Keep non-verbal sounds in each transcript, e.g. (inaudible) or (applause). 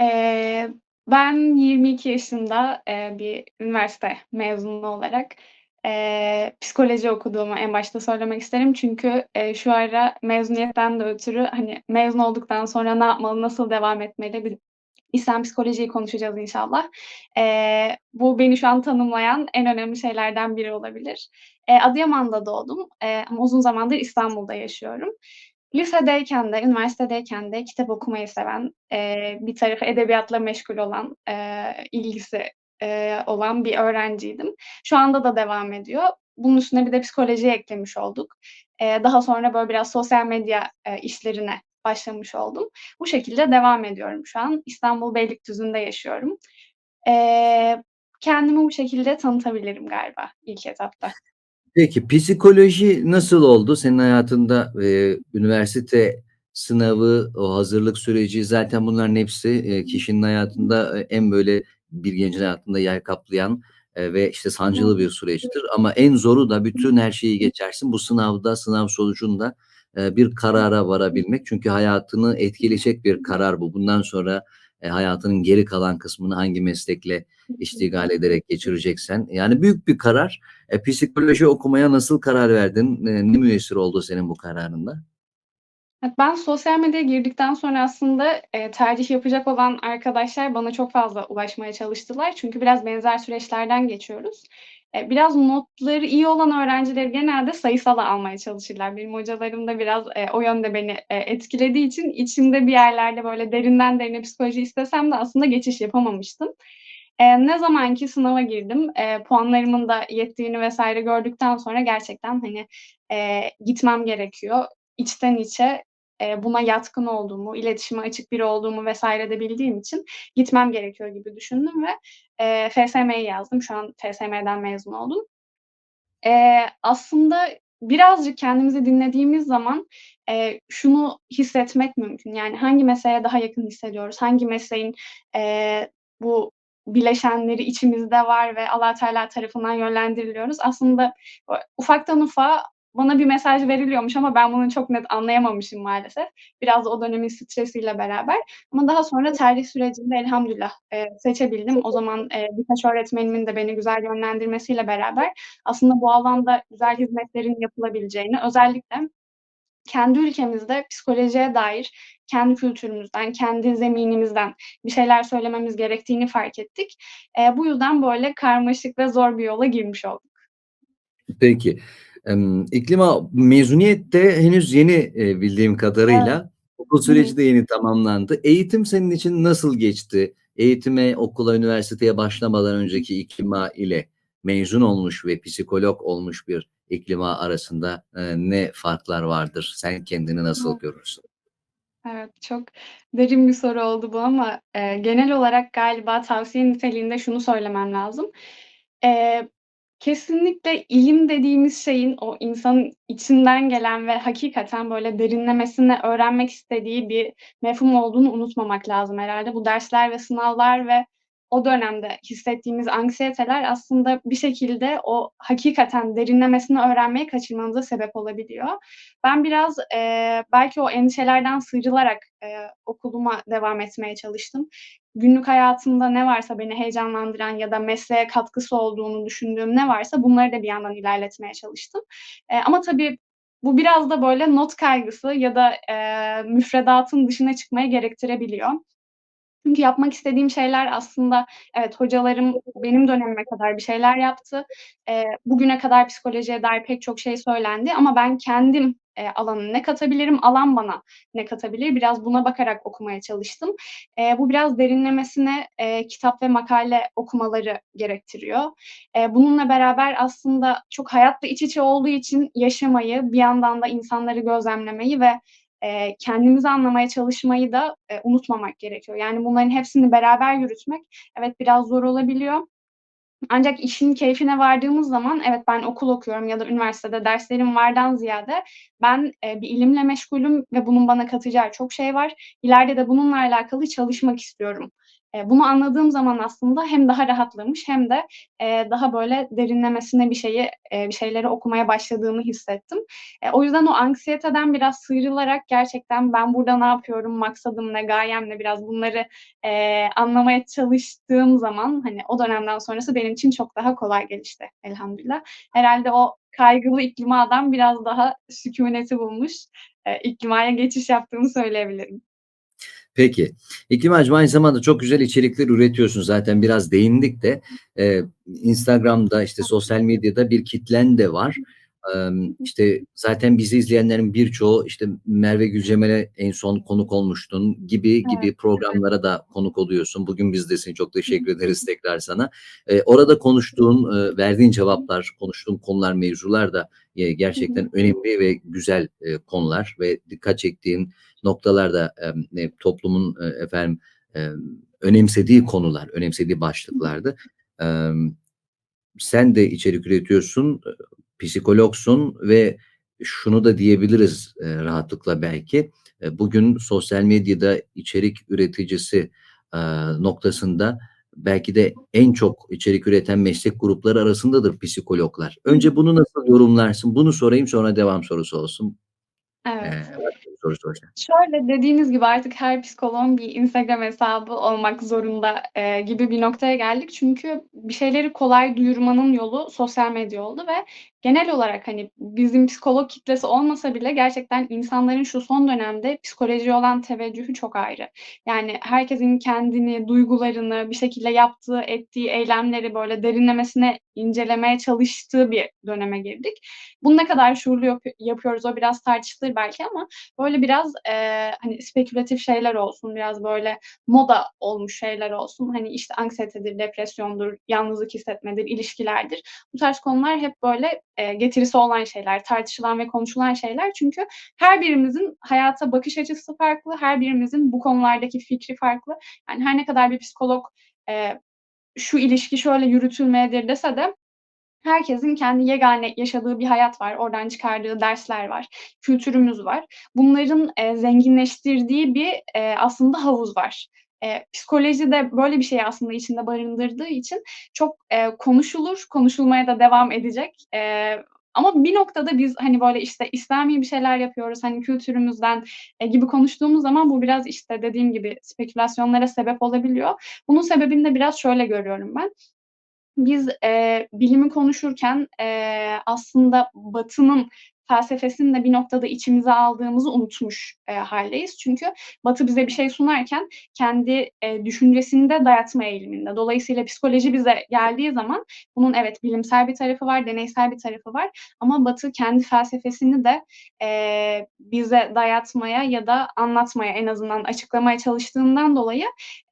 Eee, ben 22 yaşında, eee, bir üniversite mezunu olarak, eee, psikoloji okuduğumu en başta söylemek isterim. Çünkü, eee, şu ara mezuniyetten de ötürü, hani, mezun olduktan sonra ne yapmalı, nasıl devam etmeli, bir İSTEM psikolojiyi konuşacağız inşallah. Eee, bu beni şu an tanımlayan en önemli şeylerden biri olabilir. Eee, Adıyaman'da doğdum, eee, ama uzun zamandır İstanbul'da yaşıyorum. Lisedeyken de, üniversitedeyken de kitap okumayı seven, eee, bir tarafı edebiyatla meşgul olan, eee, ilgisi, eee, olan bir öğrenciydim. Şu anda da devam ediyor. Bunun üstüne bir de psikolojiyi eklemiş olduk. Eee, daha sonra böyle biraz sosyal medya, eee, işlerine başlamış oldum. Bu şekilde devam ediyorum şu an. İstanbul Beylikdüzü'nde yaşıyorum. Eee, kendimi bu şekilde tanıtabilirim galiba ilk etapta. Peki, psikoloji nasıl oldu senin hayatında? Eee, üniversite sınavı, o hazırlık süreci zaten bunların hepsi, eee, kişinin hayatında, eee, en böyle bir gencin hayatında yer kaplayan, eee, ve işte sancılı bir süreçtir ama en zoru da bütün her şeyi geçersin. Bu sınavda, sınav sonucunda, eee, bir karara varabilmek. Çünkü hayatını etkileyecek bir karar bu. Bundan sonra, eee, hayatının geri kalan kısmını hangi meslekle iştigal ederek geçireceksen, yani büyük bir karar. E, psikoloji okumaya nasıl karar verdin? Eee, ne müessir oldu senin bu kararında? Ben sosyal medyaya girdikten sonra aslında, eee, tercih yapacak olan arkadaşlar bana çok fazla ulaşmaya çalıştılar. Çünkü biraz benzer süreçlerden geçiyoruz. Eee, biraz notları iyi olan öğrencileri genelde sayısala almaya çalışırlar. Benim hocalarım da biraz, eee, o yönde beni, eee, etkilediği için içimde bir yerlerde böyle derinden derine psikoloji istesem de aslında geçiş yapamamıştım. Eee, ne zaman ki sınava girdim, eee, puanlarımın da yettiğini vs. gördükten sonra gerçekten, hani, eee, gitmem gerekiyor. İçten içe, eee, buna yatkın olduğumu, iletişime açık biri olduğumu vs. de bildiğim için gitmem gerekiyor gibi düşündüm ve, eee, FSM'yi yazdım. Şu an FSM'den mezun oldum. Eee, aslında birazcık kendimizi dinlediğimiz zaman, eee, şunu hissetmek mümkün, yani hangi mesleğe daha yakın hissediyoruz, hangi mesleğin, eee, bu bileşenleri içimizde var ve Allah Teala tarafından yönlendiriliyoruz. Aslında ufaktan ufağa bana bir mesaj veriliyormuş ama ben bunu çok net anlayamamışım maalesef. Biraz da o dönemin stresiyle beraber ama daha sonra tercih sürecinde elhamdülillah, eee, seçebildim. O zaman, eee, birkaç öğretmenimin de beni güzel yönlendirmesiyle beraber aslında bu alanda güzel hizmetlerin yapılabileceğini, özellikle kendi ülkemizde psikolojiye dair kendi kültürümüzden, kendi zeminimizden bir şeyler söylememiz gerektiğini fark ettik. Eee, bu yüzden böyle karmaşık ve zor bir yola girmiş olduk. Peki, İklima mezuniyet de henüz yeni, eee, bildiğim Evet. kadarıyla. Okul Hı hı. süreci de yeni tamamlandı. Eğitim senin için nasıl geçti? Eğitime, okula, üniversiteye başlamadan önceki İklima ile mezun olmuş ve psikolog olmuş bir İklima arasında, eee, ne farklar vardır? Sen kendini nasıl görürsün? Evet, çok derin bir soru oldu bu ama, eee, genel olarak galiba tavsiye niteliğinde şunu söylemem lazım. Eee, kesinlikle ilim dediğimiz şeyin o insanın içinden gelen ve hakikaten böyle derinlemesine öğrenmek istediği bir mefhum olduğunu unutmamak lazım herhâlde. Bu dersler ve sınavlar ve o dönemde hissettiğimiz anksiyeteler aslında bir şekilde o hakikaten derinlemesine öğrenmeyi kaçırmamıza sebep olabiliyor. Ben biraz, eee, belki o endişelerden sıyrılarak, eee, okuluma devam etmeye çalıştım. Günlük hayatımda ne varsa beni heyecanlandıran ya da mesleğe katkısı olduğunu düşündüğüm ne varsa bunları da bir yandan ilerletmeye çalıştım. Eee, ama tabii bu biraz da böyle not kaygısı ya da, eee, müfredatın dışına çıkmayı gerektirebiliyor. Çünkü yapmak istediğim şeyler aslında evet, hocalarım benim dönemime kadar bir şeyler yaptı. Eee, bugüne kadar psikolojiye dair pek çok şey söylendi ama ben kendim, eee, alana ne katabilirim, alan bana ne katabilir? Biraz buna bakarak okumaya çalıştım. Eee, bu biraz derinlemesine, eee, kitap ve makale okumaları gerektiriyor. Eee, bununla beraber aslında çok hayatla iç içe olduğu için yaşamayı, bir yandan da insanları gözlemlemeyi ve, eee, kendimizi anlamaya çalışmayı da, eee, unutmamak gerekiyor. Yani bunların hepsini beraber yürütmek evet, biraz zor olabiliyor. Ancak işin keyfine vardığımız zaman evet, ben okul okuyorum ya da üniversitede derslerim vardan ziyade ben, eee, bir ilimle meşgulüm ve bunun bana katacağı çok şey var. İleride de bununla alakalı çalışmak istiyorum, Eee, bunu anladığım zaman aslında hem daha rahatlamış hem de, eee, daha böyle derinlemesine bir şeyi, eee, bir şeyleri okumaya başladığımı hissettim. O yüzden o anksiyeteden biraz sıyrılarak gerçekten ben burada ne yapıyorum, maksadım ne, gayem ne biraz bunları, anlamaya çalıştığım zaman, hani, o dönemden sonrası benim için çok daha kolay gelişti elhamdülillah. Herhâlde o kaygılı iklimadan biraz daha sükûneti bulmuş, iklimaya geçiş yaptığımı söyleyebilirim. Peki. İklimacığım aynı zamanda çok güzel içerikler üretiyorsun. Zaten biraz değindik de. Eee, Instagram'da, işte, sosyal medyada bir kitlen de var. İşte, zaten bizi izleyenlerin birçoğu, işte, Merve Gülcemal'e en son konuk olmuştun gibi Evet. gibi programlara da konuk oluyorsun. Bugün bizdesin. Çok teşekkür ederiz tekrar sana. Orada konuştuğun, verdiğin cevaplar, konuştuğun konular, mevzular da, gerçekten önemli ve güzel, konular ve dikkat çektiğin noktalar da, toplumun, efendim, önemsediği konular, önemsediği başlıklardı. Emm, sen de içerik üretiyorsun, psikologsun ve şunu da diyebiliriz, eee, rahatlıkla belki, eee, bugün sosyal medyada içerik üreticisi, eee, noktasında belki de en çok içerik üreten meslek grupları arasındadır psikologlar. Önce bunu nasıl yorumlarsın? Bunu sorayım, sonra devam sorusu olsun. Evet. bir soru soracağım. Şöyle, dediğiniz gibi artık her psikoloğun bir Instagram hesabı olmak zorunda, eee, gibi bir noktaya geldik. Çünkü bir şeyleri kolay duyurmanın yolu sosyal medya oldu ve genel olarak, hani, bizim psikolog kitlesi olmasa bile gerçekten insanların şu son dönemde psikolojiye olan teveccühü çok ayrı. Yani herkesin kendini, duygularını bir şekilde yaptığı, ettiği eylemleri böyle derinlemesine incelemeye çalıştığı bir döneme girdik. Bunu ne kadar şuurlu yapı yapıyoruz o biraz tartışılır belki ama böyle biraz, eee, hani, spekülatif şeyler olsun, biraz böyle moda olmuş şeyler olsun, hani, işte, anksiyetedir, depresyondur, yalnızlık hissetmedir, ilişkilerdir. Bu tarz konular hep böyle, eee, getirisi olan şeyler, tartışılan ve konuşulan şeyler. Çünkü her birimizin hayata bakış açısı farklı, her birimizin bu konulardaki fikri farklı. Yani her ne kadar bir psikolog, eee, şu ilişki şöyle yürütülmelidir dese de herkesin kendi yegane yaşadığı bir hayat var. Oradan çıkardığı dersler var, kültürümüz var. Bunların, eee, zenginleştirdiği bir, eee, aslında havuz var. Eee, psikoloji de böyle bir şeyi aslında içinde barındırdığı için çok, eee, konuşulur, konuşulmaya da devam edecek. Eee, ama bir noktada biz, hani, böyle, işte, İslami bir şeyler yapıyoruz, hani, kültürümüzden, eee, gibi konuştuğumuz zaman bu biraz, işte, dediğim gibi spekülasyonlara sebep olabiliyor. Bunun sebebini de biraz şöyle görüyorum ben. Biz, eee, bilimi konuşurken, eee, aslında Batı'nın felsefesini de bir noktada içimize aldığımızı unutmuş, eee, hâldeyiz. Çünkü Batı bize bir şey sunarken kendi, eee, düşüncesini de dayatma eğiliminde. Dolayısıyla psikoloji bize geldiği zaman bunun evet bilimsel bir tarafı var, deneysel bir tarafı var ama Batı kendi felsefesini de, eee, bize dayatmaya ya da anlatmaya, en azından açıklamaya çalıştığından dolayı,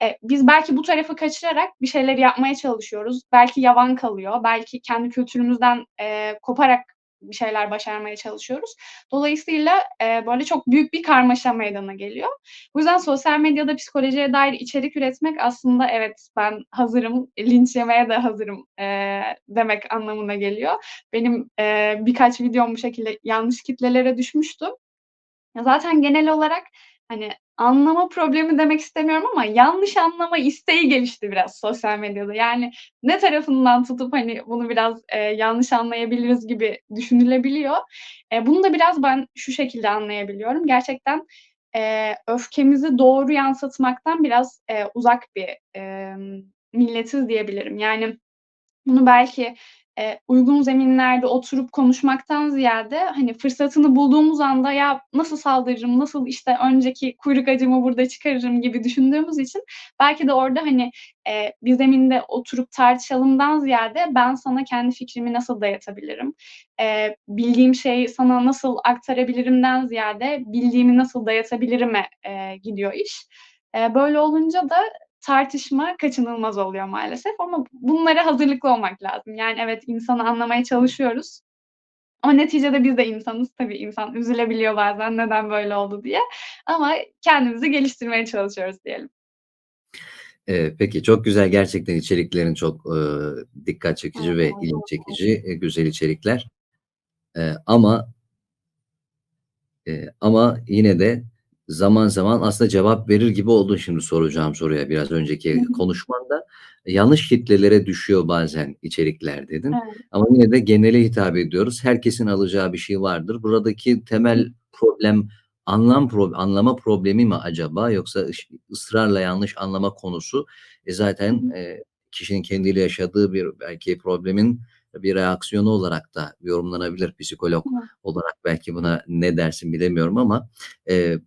eee, biz belki bu tarafı kaçırarak bir şeyleri yapmaya çalışıyoruz. Belki yavan kalıyor, belki kendi kültürümüzden, eee, koparak bir şeyler başarmaya çalışıyoruz. Dolayısıyla, eee, böyle çok büyük bir karmaşa meydana geliyor. Bu yüzden sosyal medyada psikolojiye dair içerik üretmek aslında evet, ben hazırım, linç yemeye de hazırım, eee, demek anlamına geliyor. Benim, eee, birkaç videom bu şekilde yanlış kitlelere düşmüştü. Zaten genel olarak, hani, anlama problemi demek istemiyorum ama yanlış anlama isteği gelişti biraz sosyal medyada. Yani ne tarafından tutup, hani, bunu biraz, eee, yanlış anlayabiliriz gibi düşünülebiliyor. Eee, bunu da biraz ben şu şekilde anlayabiliyorum. Gerçekten, eee, öfkemizi doğru yansıtmaktan biraz, eee, uzak bir, emm, milletiz diyebilirim. Yani bunu belki, eee, uygun zeminlerde oturup konuşmaktan ziyade, hani, fırsatını bulduğumuz anda "Ya, nasıl saldırırım, nasıl, işte, önceki kuyruk acımı burada çıkarırım?" gibi düşündüğümüz için belki de orada, hani, eee, bir zeminde oturup tartışalımdan ziyade ben sana kendi fikrimi nasıl dayatabilirim, eee, bildiğim şeyi sana nasıl aktarabilirimden ziyade bildiğimi nasıl dayatabilirime, eee, gidiyor iş. Eee, böyle olunca da tartışma kaçınılmaz oluyor maalesef ama bunlara hazırlıklı olmak lazım. Yani evet, insanı anlamaya çalışıyoruz ama neticede biz de insanız. Tabii insan üzülebiliyor bazen neden böyle oldu diye ama kendimizi geliştirmeye çalışıyoruz diyelim. Eee, peki, çok güzel gerçekten içeriklerin çok, ııı, dikkat çekici ve ilgi çekici, eee, güzel içerikler. Eee, ama Eee, ama yine de zaman zaman aslında cevap verir gibi oldun şimdi soracağım soruya biraz Hı önceki hı. konuşmanda. "Yanlış kitlelere düşüyor bazen içerikler." dedin Evet. ama yine de genele hitap ediyoruz. Herkesin alacağı bir şey vardır. Buradaki Hı. temel problem anlam prob anlama problemi mi acaba yoksa ısrarla yanlış anlama konusu, e, Hı zaten, hı. eee, kişinin kendiyle yaşadığı bir belki problemin bir reaksiyonu olarak da yorumlanabilir. Psikolog Evet. olarak belki buna ne dersin bilemiyorum ama, eee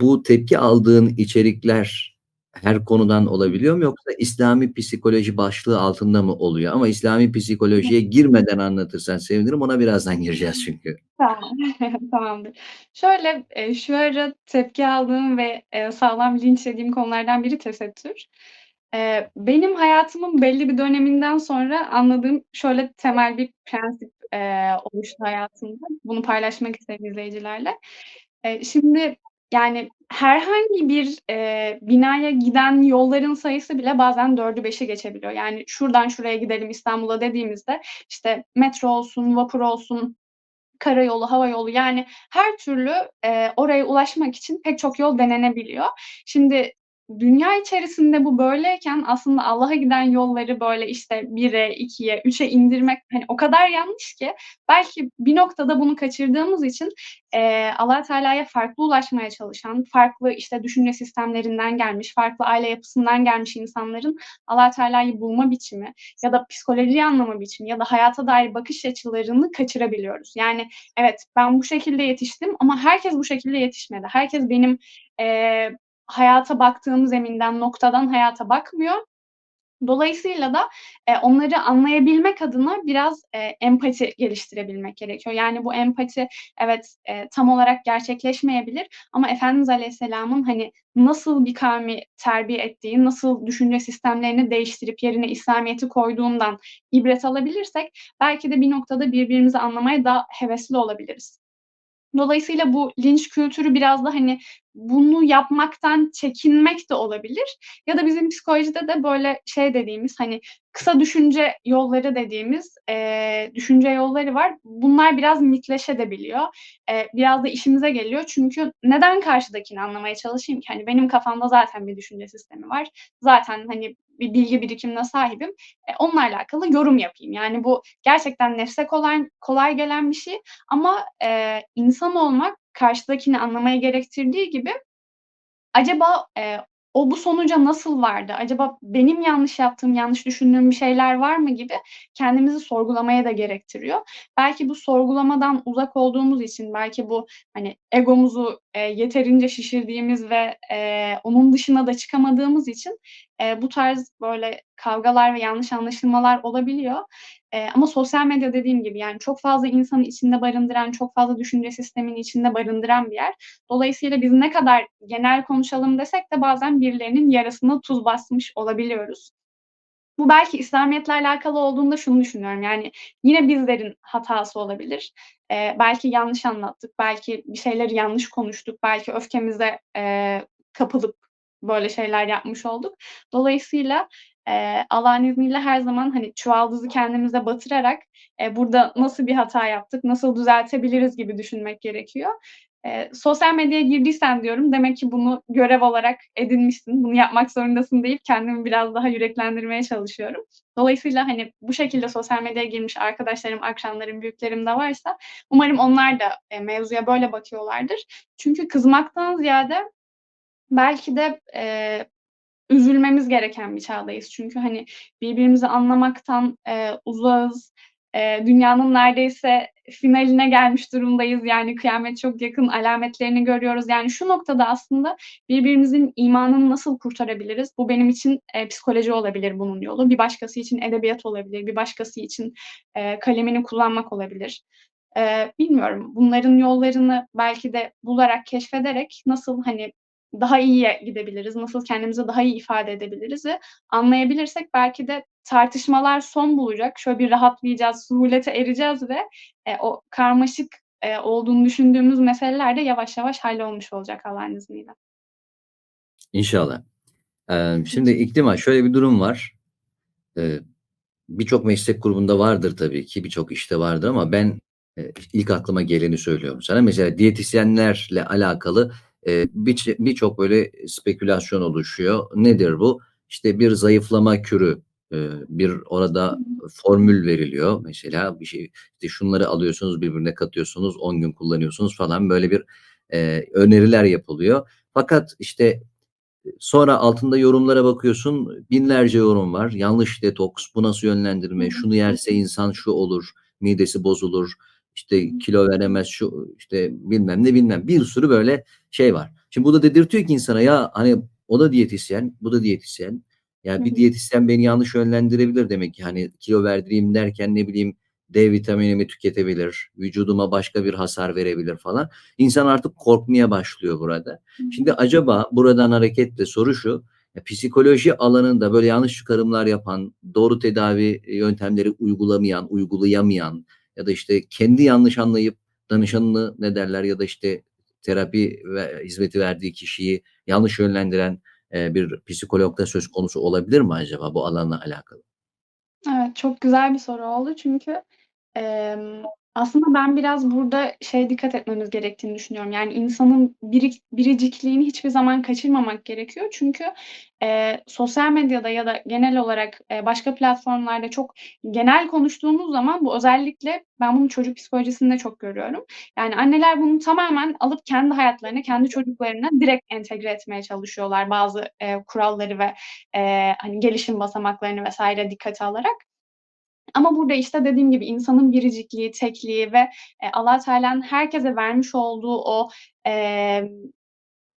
bu tepki aldığın içerikler her konudan olabiliyor mu yoksa İslami psikoloji başlığı altında mı oluyor? Ama İslami psikolojiye girmeden anlatırsan sevinirim. Ona birazdan gireceğiz çünkü. Tamam, (laughs) tamamdır. Şöyle, eee, şu ara tepki aldığım ve, eee, sağlam linç yediğim konulardan biri tesettür. Eee, benim hayatımın belli bir döneminden sonra anladığım şöyle temel bir prensip, eee, oluştu hayatımda. Bunu paylaşmak isterim izleyicilerle. Şimdi, yani, herhangi bir, eee, binaya giden yolların sayısı bile bazen 4'ü 5'i geçebiliyor. Yani, şuradan şuraya gidelim İstanbul'a dediğimizde, işte, metro olsun, vapur olsun, karayolu, havayolu, yani, her türlü, eee, oraya ulaşmak için pek çok yol denenebiliyor. Şimdi dünya içerisinde bu böyleyken aslında Allah'a giden yolları, böyle, işte, 1'e, 2'ye, 3'e indirmek, hani, o kadar yanlış ki belki bir noktada bunu kaçırdığımız için, eee, Allahü Teala'ya farklı ulaşmaya çalışan, farklı, işte, düşünce sistemlerinden gelmiş, farklı aile yapısından gelmiş insanların Allahü Teala'yı bulma biçimi ya da psikolojiyi anlama biçimi ya da hayata dair bakış açılarını kaçırabiliyoruz. Yani, evet, ben bu şekilde yetiştim ama herkes bu şekilde yetişmedi. Herkes benim, eee, hayata baktığım zeminden, noktadan hayata bakmıyor. Dolayısıyla da, eee, onları anlayabilmek adına biraz, eee, empati geliştirebilmek gerekiyor. Yani, bu empati evet, eee, tam olarak gerçekleşmeyebilir ama Efendimiz Aleyhisselam'ın, hani, nasıl bir kavmi terbiye ettiği, nasıl düşünce sistemlerini değiştirip yerine İslamiyet'i koyduğundan ibret alabilirsek belki de bir noktada birbirimizi anlamaya daha hevesli olabiliriz. Dolayısıyla bu linç kültürü biraz da, hani, bunu yapmaktan çekinmek de olabilir ya da bizim psikolojide de, böyle, şey dediğimiz, hani, kısa düşünce yolları dediğimiz, eee, düşünce yolları var. Bunlar biraz mitleşebiliyor. Eee, biraz da işimize geliyor çünkü neden karşıdakini anlamaya çalışayım ki? Hani, benim kafamda zaten bir düşünce sistemi var. Zaten, hani, bir bilgi birikimine sahibim. E, onunla alakalı yorum yapayım. Yani, bu gerçekten nefse kolay kolay gelen bir şey ama, eee, insan olmak karşıdakini anlamayı gerektirdiği gibi acaba, eee, o bu sonuca nasıl vardı? Acaba benim yanlış yaptığım, yanlış düşündüğüm bir şeyler var mı gibi kendimizi sorgulamaya da gerektiriyor. Belki bu sorgulamadan uzak olduğumuz için, belki bu, hani, egomuzu, eee, yeterince şişirdiğimiz ve, eee, onun dışına da çıkamadığımız için, eee, bu tarz, böyle, kavgalar ve yanlış anlaşılmalar olabiliyor. Eee, ama sosyal medya dediğim gibi, yani, çok fazla insanı içinde barındıran, çok fazla düşünce sistemini içinde barındıran bir yer. Dolayısıyla biz ne kadar genel konuşalım desek de bazen birilerinin yarasına tuz basmış olabiliyoruz. Bu belki İslamiyet'le alakalı olduğunda şunu düşünüyorum, yani, yine bizlerin hatası olabilir. Eee, belki yanlış anlattık, belki bir şeyleri yanlış konuştuk, belki öfkemize, eee, kapılıp böyle şeyler yapmış olduk. Dolayısıyla, eee, Allah'ın izniyle her zaman, hani, çuvaldızı kendimize batırarak, eee, burada nasıl bir hata yaptık, nasıl düzeltebiliriz gibi düşünmek gerekiyor. Eee, sosyal medyaya girdiysen diyorum, demek ki bunu görev olarak edinmişsin. Bunu yapmak zorundasın deyip kendimi biraz daha yüreklendirmeye çalışıyorum. Dolayısıyla, hani, bu şekilde sosyal medyaya girmiş arkadaşlarım, akranlarım, büyüklerim de varsa umarım onlar da, eee, mevzuya böyle bakıyorlardır. Çünkü kızmaktan ziyade belki de, eee, üzülmemiz gereken bir çağdayız. Çünkü, hani, birbirimizi anlamaktan, eee, uzağız. Eee, dünyanın neredeyse finaline gelmiş durumdayız. Yani, kıyamet çok yakın alametlerini görüyoruz. Yani, şu noktada aslında birbirimizin imanını nasıl kurtarabiliriz? Bu benim için, eee, psikoloji olabilir bunun yolu. Bir başkası için edebiyat olabilir. Bir başkası için, eee, kalemini kullanmak olabilir. Eee, bilmiyorum. Bunların yollarını belki de bularak, keşfederek nasıl, hani, daha iyiye gidebiliriz, nasıl kendimizi daha iyi ifade edebiliriz'i anlayabilirsek belki de tartışmalar son bulacak. Şöyle bir rahatlayacağız, suhulete ereceğiz ve, eee, o karmaşık, eee, olduğunu düşündüğümüz meseleler de yavaş yavaş hallolmuş olacak Allah'ın izniyle. İnşallah. Eee, şimdi İklim şöyle bir durum var. Eee, birçok meslek grubunda vardır tabii ki, birçok işte vardır ama ben Eee, ilk aklıma geleni söylüyorum sana. Mesela diyetisyenlerle alakalı, birç birçok böyle spekülasyon oluşuyor. Nedir bu? İşte bir zayıflama kürü, bir orada formül veriliyor mesela bir şey, işte şunları alıyorsunuz, birbirine katıyorsunuz, 10 gün kullanıyorsunuz falan böyle bir, eee, öneriler yapılıyor. Fakat işte, sonra altında yorumlara bakıyorsun, binlerce yorum var. Yanlış detoks, bu nasıl yönlendirme, şunu yerse insan şu olur, midesi bozulur, işte kilo veremez, şu, işte bilmem ne, bilmem bir sürü böyle şey var. Şimdi bu da dedirtiyor ki insana ya, hani, o da diyetisyen, bu da diyetisyen. Hı Ya bir diyetisyen beni yanlış yönlendirebilir demek ki. Hani, kilo verdireyim derken ne bileyim D vitaminimi tüketebilir, vücuduma başka bir hasar verebilir falan. İnsan artık korkmaya başlıyor burada. Şimdi acaba buradan hareketle soru şu: Ya, psikoloji alanında böyle yanlış çıkarımlar yapan, doğru tedavi yöntemleri uygulamayan, uygulayamayan ya da işte kendi yanlış anlayıp danışanını ne derler ya da işte terapi ve hizmeti verdiği kişiyi yanlış yönlendiren, eee, bir psikolog da söz konusu olabilir mi acaba bu alanla alakalı? Evet, çok güzel bir soru oldu çünkü, emm, aslında ben biraz burada şeye dikkat etmemiz gerektiğini düşünüyorum. Yani insanın birik biricikliğini hiçbir zaman kaçırmamak gerekiyor. Çünkü, eee, sosyal medyada ya da genel olarak, eee, başka platformlarda çok genel konuştuğumuz zaman bu özellikle ben bunu çocuk psikolojisinde çok görüyorum. Yani anneler bunu tamamen alıp kendi hayatlarına, kendi çocuklarına direkt entegre etmeye çalışıyorlar bazı, eee, kuralları ve, eee, hani, gelişim basamaklarını vs. dikkate alarak. Ama burada, işte, dediğim gibi insanın biricikliği, tekliği ve, eee, Allah Teala'nın herkese vermiş olduğu o, emm,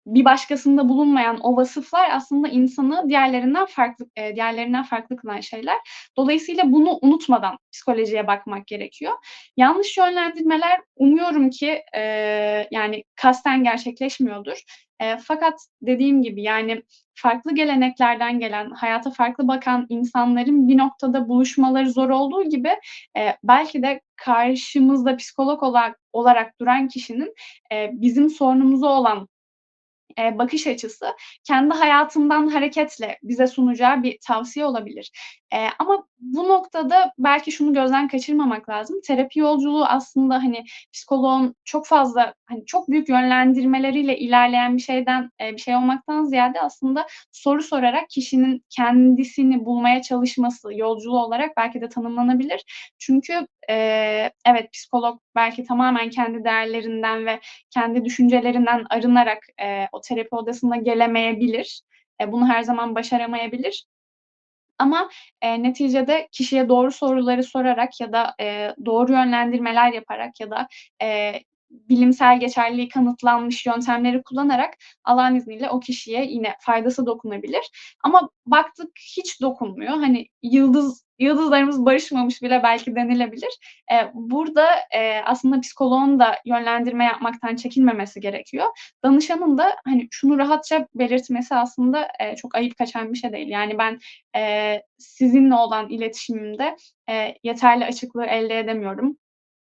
bir başkasında bulunmayan o vasıflar aslında insanı diğerlerinden farklı eee, diğerlerinden farklı kılan şeyler. Dolayısıyla bunu unutmadan psikolojiye bakmak gerekiyor. Yanlış yönlendirmeler umuyorum ki, eee, yani kasten gerçekleşmiyordur. Eee, fakat dediğim gibi, yani farklı geleneklerden gelen, hayata farklı bakan insanların bir noktada buluşmaları zor olduğu gibi, eee, belki de karşımızda psikolog olak olarak duran kişinin, eee, bizim sorunumuza olan, eee, bakış açısı kendi hayatından hareketle bize sunacağı bir tavsiye olabilir. Eee, ama bu noktada belki şunu gözden kaçırmamak lazım. Terapi yolculuğu aslında, hani, psikoloğun çok fazla, hani, çok büyük yönlendirmeleriyle ilerleyen bir şeyden, eee, bir şey olmaktan ziyade aslında soru sorarak kişinin kendisini bulmaya çalışması yolculuğu olarak belki de tanımlanabilir. Çünkü, eee, evet, psikolog belki tamamen kendi değerlerinden ve kendi düşüncelerinden arınarak, eee, o terapi odasına gelemeyebilir. Eee, bunu her zaman başaramayabilir. Ama, eee, neticede kişiye doğru soruları sorarak ya da, eee, doğru yönlendirmeler yaparak ya da, eee, bilimsel geçerliliği kanıtlanmış yöntemleri kullanarak Allah'ın izniyle o kişiye yine faydası dokunabilir. Ama baktık hiç dokunmuyor, hani, yıldız yıldızlarımız barışmamış bile belki denilebilir. Eee, burada, eee, aslında psikoloğun da yönlendirme yapmaktan çekinmemesi gerekiyor. Danışanın da, hani, şunu rahatça belirtmesi aslında, eee, çok ayıp kaçan bir şey değil. Yani ben, eee, sizinle olan iletişimimde, eee, yeterli açıklığı elde edemiyorum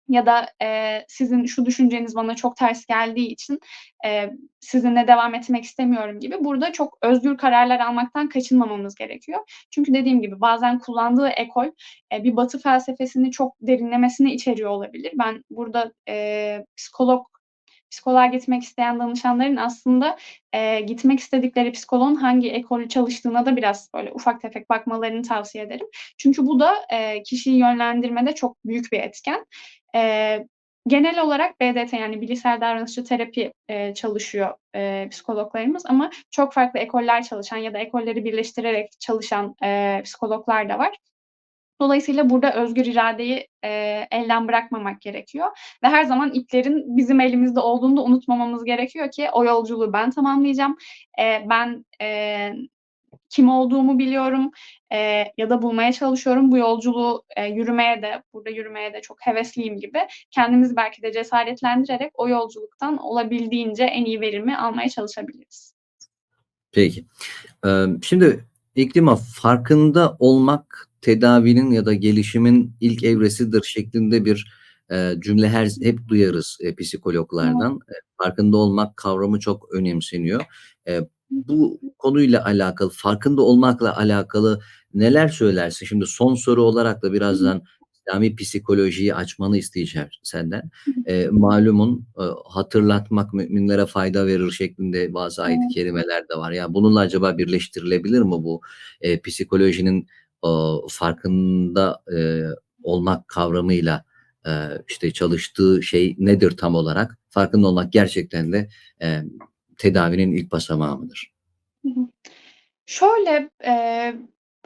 ya da, eee, sizin şu düşünceniz bana çok ters geldiği için, eee, sizinle devam etmek istemiyorum gibi burada çok özgür kararlar almaktan kaçınmamamız gerekiyor. Çünkü dediğim gibi bazen kullandığı ekol, eee, bir Batı felsefesini çok derinlemesine içeriyor olabilir. Ben burada, eee, psikolog psikoloğa gitmek isteyen danışanların aslında, eee, gitmek istedikleri psikoloğun hangi ekolü çalıştığına da biraz böyle ufak tefek bakmalarını tavsiye ederim. Çünkü bu da, eee, kişiyi yönlendirmede çok büyük bir etken. Eee, genel olarak BDT yani bilişsel davranışçı terapi, eee, çalışıyor, eee, psikologlarımız ama çok farklı ekoller çalışan ya da ekolleri birleştirerek çalışan, eee, psikologlar da var. Dolayısıyla burada özgür iradeyi, eee, elden bırakmamak gerekiyor ve her zaman iplerin bizim elimizde olduğunu da unutmamamız gerekiyor ki o yolculuğu ben tamamlayacağım. Eee, ben, eee, kim olduğumu biliyorum, eee, ya da bulmaya çalışıyorum. Bu yolculuğu, eee, yürümeye de, burada yürümeye de çok hevesliyim gibi kendimizi belki de cesaretlendirerek o yolculuktan olabildiğince en iyi verimi almaya çalışabiliriz. Peki. Emm, şimdi İklima, farkında olmak tedavinin ya da gelişimin ilk evresidir şeklinde bir, eee, cümle her hep duyarız, eee, psikologlardan. Eee, farkında olmak kavramı çok önemseniyor. Eee, bu konuyla alakalı, farkında olmakla alakalı neler söylersin? Şimdi son soru olarak da birazdan İslami psikolojiyi açmanı isteyeceğim senden. Eee, malumun, ııı, hatırlatmak müminlere fayda verir şeklinde bazı ayet-i kerimeler de var. Ya, bununla acaba birleştirilebilir mi bu, eee, psikolojinin, ooo, farkında, eee, olmak kavramıyla, eee, işte, çalıştığı şey nedir tam olarak? Farkında olmak gerçekten de, eee, tedavinin ilk basamağı mıdır? Şöyle, eee,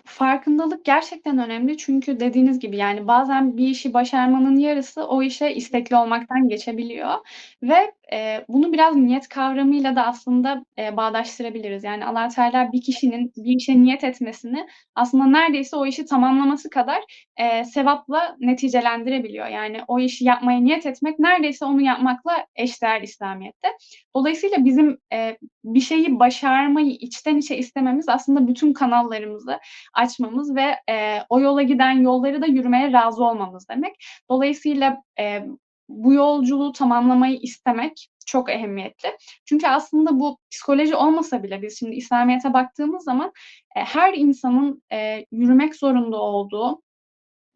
farkındalık gerçekten önemli. Çünkü dediğiniz gibi, yani, bazen bir işi başarmanın yarısı o işe istekli olmaktan geçebiliyor. Ve, eee, bunu biraz niyet kavramıyla da aslında, eee, bağdaştırabiliriz. Yani, Allah Teala bir kişinin bir işe niyet etmesini aslında neredeyse o işi tamamlaması kadar, eee, sevapla neticelendirebiliyor. Yani, o işi yapmaya niyet etmek neredeyse onu yapmakla eşdeğer İslamiyet'te. Dolayısıyla bizim, eee, bir şeyi başarmayı içten içe istememiz aslında bütün kanallarımızı açmamız ve, eee, o yola giden yolları da yürümeye razı olmamız demek. Dolayısıyla, eee, bu yolculuğu tamamlamayı istemek çok ehemmiyetli. Çünkü aslında bu psikoloji olmasa bile biz şimdi İslamiyet'e baktığımız zaman, eee, her insanın, eee, yürümek zorunda olduğu,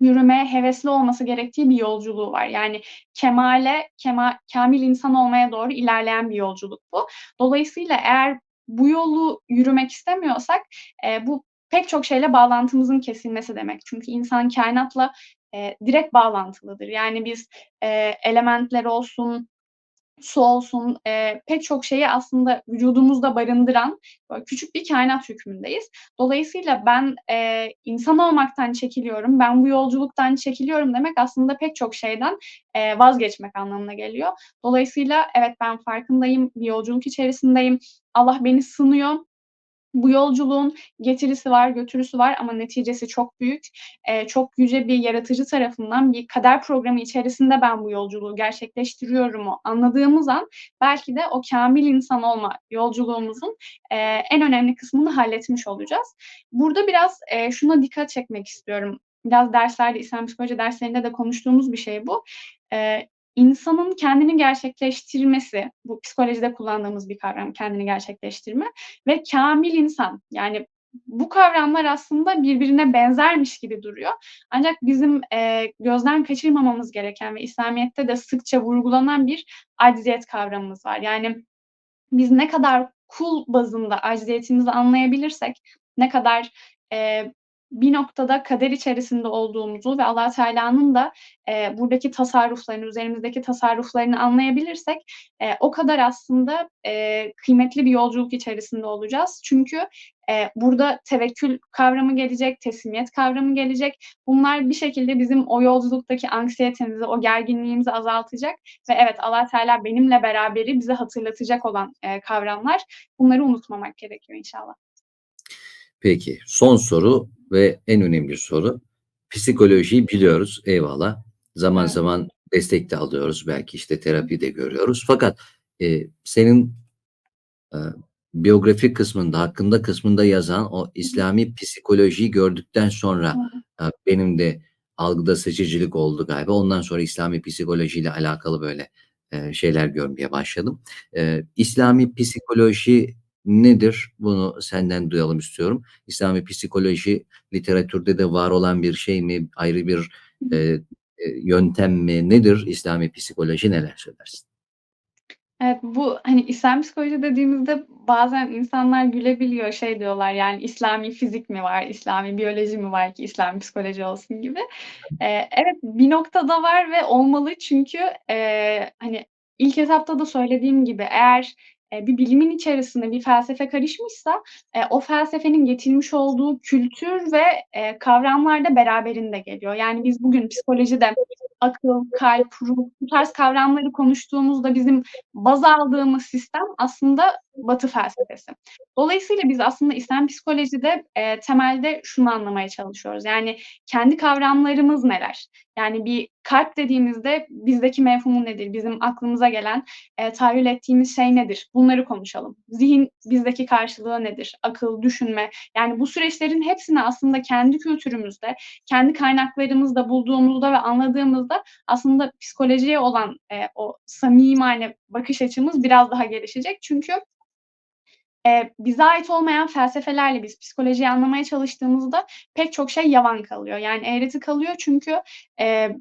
yürümeye hevesli olması gerektiği bir yolculuğu var. Yani kemale, kema kâmil insan olmaya doğru ilerleyen bir yolculuk bu. Dolayısıyla eğer bu yolu yürümek istemiyorsak, eee, bu pek çok şeyle bağlantımızın kesilmesi demek. Çünkü insan kainatla, eee, direkt bağlantılıdır. Yani biz, eee, elementler olsun, su olsun, eee, pek çok şeyi aslında vücudumuzda barındıran küçük bir kainat hükmündeyiz. Dolayısıyla ben, eee, insan olmaktan çekiliyorum, ben bu yolculuktan çekiliyorum demek aslında pek çok şeyden, eee, vazgeçmek anlamına geliyor. Dolayısıyla evet, ben farkındayım, bir yolculuk içerisindeyim. Allah beni sınıyor. Bu yolculuğun getirisi var, götürüsü var ama neticesi çok büyük. Eee, çok yüce bir yaratıcı tarafından bir kader programı içerisinde ben bu yolculuğu gerçekleştiriyorumu anladığımız an belki de o kâmil insan olma yolculuğumuzun, eee, en önemli kısmını halletmiş olacağız. Burada biraz, eee, şuna dikkat çekmek istiyorum. Biraz derslerde, İslam psikoloji derslerinde de konuştuğumuz bir şey bu. Eee, insanın kendini gerçekleştirmesi, bu psikolojide kullandığımız bir kavram kendini gerçekleştirme ve kâmil insan, yani bu kavramlar aslında birbirine benzermiş gibi duruyor. Ancak bizim, eee, gözden kaçırmamamız gereken ve İslamiyet'te de sıkça vurgulanan bir acziyet kavramımız var. Yani biz ne kadar kul bazında acziyetimizi anlayabilirsek, ne kadar, eee, bir noktada kader içerisinde olduğumuzu ve Allah Teala'nın da, eee, buradaki tasarruflarını, üzerimizdeki tasarruflarını anlayabilirsek, eee, o kadar aslında, eee, kıymetli bir yolculuk içerisinde olacağız. Çünkü, eee, burada tevekkül kavramı gelecek, teslimiyet kavramı gelecek. Bunlar bir şekilde bizim o yolculuktaki anksiyetemizi, o gerginliğimizi azaltacak ve evet, Allah Teala benimle beraberi bize hatırlatacak olan, eee, kavramlar. Bunları unutmamak gerekiyor inşallah. Peki, son soru ve en önemli soru. Psikolojiyi biliyoruz, eyvallah. Zaman Evet. zaman destek de alıyoruz. Belki, işte, terapi de görüyoruz. Fakat, eee, senin, eee, biyografi kısmında, hakkında kısmında yazan o. İslami psikolojiyi gördükten sonra, eee, benim de algıda seçicilik oldu galiba. Ondan sonra İslami psikolojiyle alakalı böyle, eee, şeyler görmeye başladım. Eee, İslami psikoloji nedir? Bunu senden duyalım istiyorum. İslami psikoloji literatürde de var olan bir şey mi? Ayrı bir, eee, eee, yöntem mi? Nedir İslami psikoloji? Neler söylersin? Evet, bu, hani, İslami psikoloji dediğimizde bazen insanlar gülebiliyor. Şey diyorlar, yani, "İslami fizik mi var, İslami biyoloji mi var ki İslami psikoloji olsun?" gibi. Eee, evet, bir noktada var ve olmalı çünkü, eee, hani, ilk etapta da söylediğim gibi eğer, bir bilimin içerisine bir felsefe karışmışsa, eee, o felsefenin getirmiş olduğu kültür ve, eee, kavramlar da beraberinde geliyor. Yani, biz bugün psikolojide akıl, kalp, ruh bu tarz kavramları konuştuğumuzda bizim baz aldığımız sistem aslında Batı felsefesi. Dolayısıyla biz aslında İslam psikolojide, eee, temelde şunu anlamaya çalışıyoruz. Yani, kendi kavramlarımız neler? Yani, bir kalp dediğimizde bizdeki mefhumu nedir? Bizim aklımıza gelen, eee, tahayyül ettiğimiz şey nedir? Bunları konuşalım. Zihin bizdeki karşılığı nedir? Akıl, düşünme, yani, bu süreçlerin hepsini aslında kendi kültürümüzde, kendi kaynaklarımızda bulduğumuzda ve anladığımızda aslında psikolojiye olan, eee, o samimane bakış açımız biraz daha gelişecek. Çünkü eee, bize ait olmayan felsefelerle biz psikolojiyi anlamaya çalıştığımızda pek çok şey yavan kalıyor. Yani eğreti kalıyor çünkü, eee,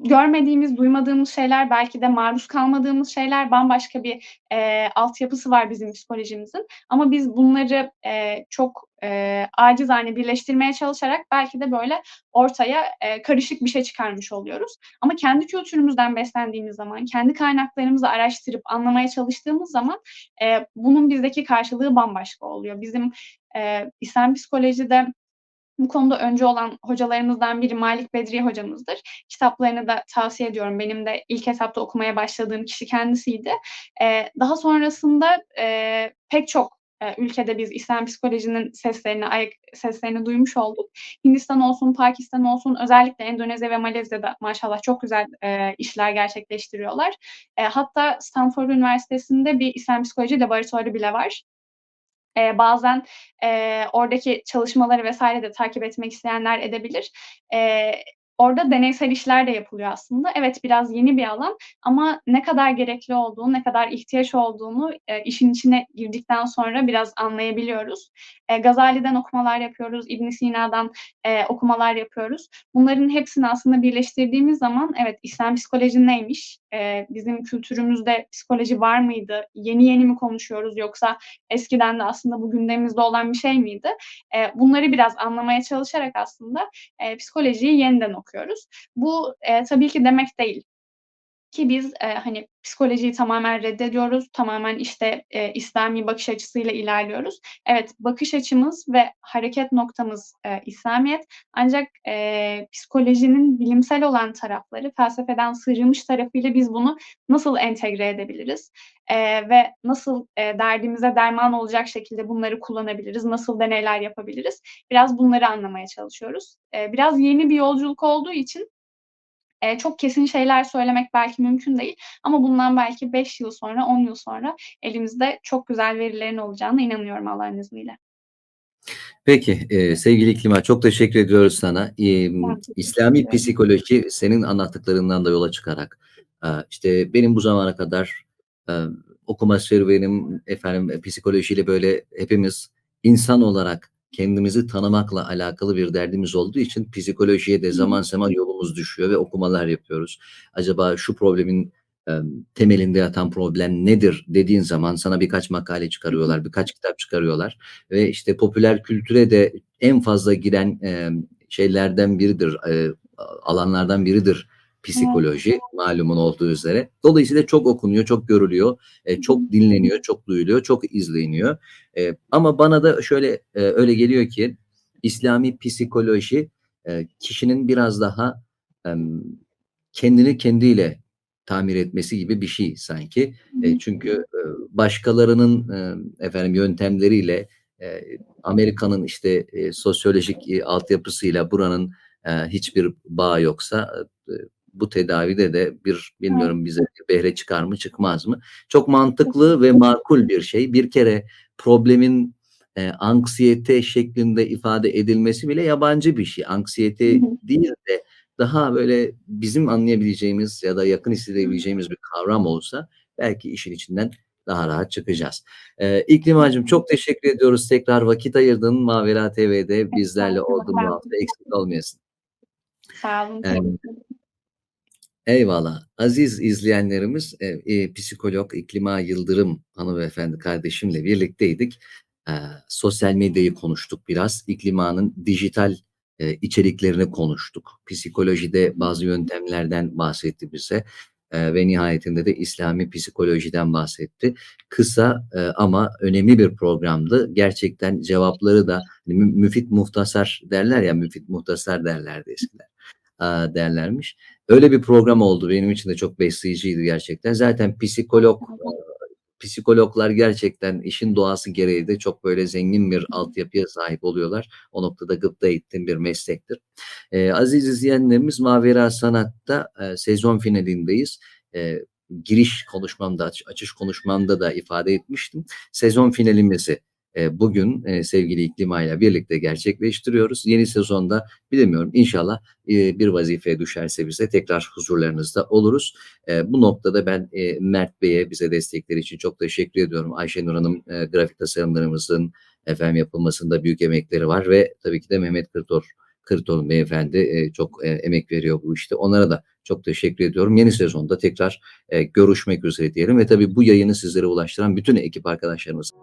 görmediğimiz, duymadığımız şeyler, belki de maruz kalmadığımız şeyler, bambaşka bir, eee, altyapısı var bizim psikolojimizin ama biz bunları, eee, çok, eee, acizane birleştirmeye çalışarak belki de böyle ortaya, eee, karışık bir şey çıkarmış oluyoruz. Ama kendi kültürümüzden beslendiğimiz zaman, kendi kaynaklarımızı araştırıp anlamaya çalıştığımız zaman, eee, bunun bizdeki karşılığı bambaşka oluyor. Bizim, eee, İslam psikolojide bu konuda öncü olan hocalarımızdan biri Malik Bedriye hocamızdır. Kitaplarını da tavsiye ediyorum. Benim de ilk etapta okumaya başladığım kişi kendisiydi. Eee, daha sonrasında, eee, pek çok, eee, ülkede biz İslam psikolojinin seslerini, ayak seslerini duymuş olduk. Hindistan olsun, Pakistan olsun, özellikle Endonezya ve Malezya'da maşallah çok güzel, eee, işler gerçekleştiriyorlar. Eee, hatta Stanford Üniversitesi'nde bir İslam psikoloji laboratuvarı bile var. Eee, bazen, eee, oradaki çalışmaları vs. de takip etmek isteyenler edebilir. Eee, orada deneysel işler de yapılıyor aslında. Evet, biraz yeni bir alan ama ne kadar gerekli olduğunu, ne kadar ihtiyaç olduğunu, eee, işin içine girdikten sonra biraz anlayabiliyoruz. Eee, Gazali'den okumalar yapıyoruz, İbn Sina'dan, eee, okumalar yapıyoruz. Bunların hepsini aslında birleştirdiğimiz zaman evet, İslam psikoloji neymiş? Eee, bizim kültürümüzde psikoloji var mıydı? Yeni yeni mi konuşuyoruz yoksa eskiden de aslında bu gündemimizde olan bir şey miydi? Eee, bunları biraz anlamaya çalışarak aslında, eee, psikolojiyi yeniden okuyoruz. Bu, eee, tabii ki demek değil ki biz, eee, hani, psikolojiyi tamamen reddediyoruz, tamamen, işte, eee, İslami bakış açısıyla ilerliyoruz. Evet, bakış açımız ve hareket noktamız, eee, İslamiyet ancak, eee, psikolojinin bilimsel olan tarafları, felsefeden sıyrılmış tarafıyla biz bunu nasıl entegre edebiliriz, eee, ve nasıl, eee, derdimize derman olacak şekilde bunları kullanabiliriz, nasıl deneyler yapabiliriz? Biraz bunları anlamaya çalışıyoruz. Eee, biraz yeni bir yolculuk olduğu için, eee, çok kesin şeyler söylemek belki mümkün değil ama bundan belki 5 yıl sonra, 10 yıl sonra elimizde çok güzel verilerin olacağına inanıyorum Allah'ın izniyle. Peki, eee, sevgili İklima çok teşekkür ediyoruz sana. Teşekkür İslami psikoloji senin anlattıklarından da yola çıkarak, aaa, işte, benim bu zamana kadar, eee, okuma serüvenim, efendim, psikolojiyle böyle hepimiz insan olarak kendimizi tanımakla alakalı bir derdimiz olduğu için psikolojiye de zaman zaman yolumuz düşüyor ve okumalar yapıyoruz. Acaba şu problemin, emm, temelinde yatan problem nedir dediğin zaman sana birkaç makale çıkarıyorlar, birkaç kitap çıkarıyorlar ve, işte, popüler kültüre de en fazla giren, emm, şeylerden biridir, a alanlardan biridir. Psikoloji malumun olduğu üzere. Dolayısıyla çok okunuyor, çok görülüyor, hı. çok dinleniyor, çok duyuluyor, çok izleniyor. Eee, ama bana da şöyle, eee, öyle geliyor ki İslami psikoloji, eee, kişinin biraz daha, emm, kendini kendiyle tamir etmesi gibi bir şey sanki. Hı. çünkü, eee, başkalarının, emm, efendim, yöntemleriyle, eee, Amerika'nın, işte, eee, sosyolojik, eee, altyapısıyla buranın, eee, hiçbir bağı yoksa, eee, bu tedavide de bir bilmiyorum bize bir behre çıkar mı, çıkmaz mı? Çok mantıklı ve makul bir şey. Bir kere problemin, eee, anksiyete şeklinde ifade edilmesi bile yabancı bir şey. Anksiyete değil de daha böyle bizim anlayabileceğimiz ya da yakın hissedebileceğimiz bir kavram olsa belki işin içinden daha rahat çıkacağız. Eee, İklimacığım çok teşekkür ediyoruz. Tekrar vakit ayırdın. Mavera TV'de bizlerle oldun bu hafta. Eksik olmayasın. Sağ olun, ederim. Eyvallah. Aziz izleyenlerimiz, eee, eee, psikolog İklima Yıldırım hanımefendi kardeşimle birlikteydik. Eee, sosyal medyayı konuştuk biraz. İklima'nın dijital, eee, içeriklerini konuştuk. Psikolojide bazı yöntemlerden bahsetti bize, eee, ve nihayetinde de İslami psikolojiden bahsetti. Kısa, eee, ama önemli bir programdı. Gerçekten cevapları da mü müfit muhtasar derler ya, müfit muhtasar derlerdi eskiden, derlermiş. Öyle bir program oldu. Benim için de çok besleyiciydi gerçekten. Zaten psikolog, eee, psikologlar gerçekten işin doğası gereği de çok böyle zengin bir altyapıya sahip oluyorlar. O noktada gıpta ettiğim bir meslektir. Eee, aziz izleyenlerimiz Mavera Sanat'ta, eee, sezon finalindeyiz. Eee, giriş konuşmamda, aç açış konuşmamda da ifade etmiştim. Sezon finalimizi, eee, bugün, eee, sevgili İklima'yla birlikte gerçekleştiriyoruz. Yeni sezonda bilemiyorum inşallah, eee, bir vazife düşerse bize tekrar huzurlarınızda oluruz. Bu noktada ben, Mert Bey'e bize destekleri için çok teşekkür ediyorum. Ayşenur Hanım, grafik tasarımlarımızın efendim yapılmasında büyük emekleri var ve tabii ki de Mehmet Kırtor Kırtor beyefendi, çok, emek veriyor bu işte. Onlara da çok teşekkür ediyorum. Yeni sezonda tekrar, görüşmek üzere diyelim ve tabii bu yayını sizlere ulaştıran bütün ekip arkadaşlarımıza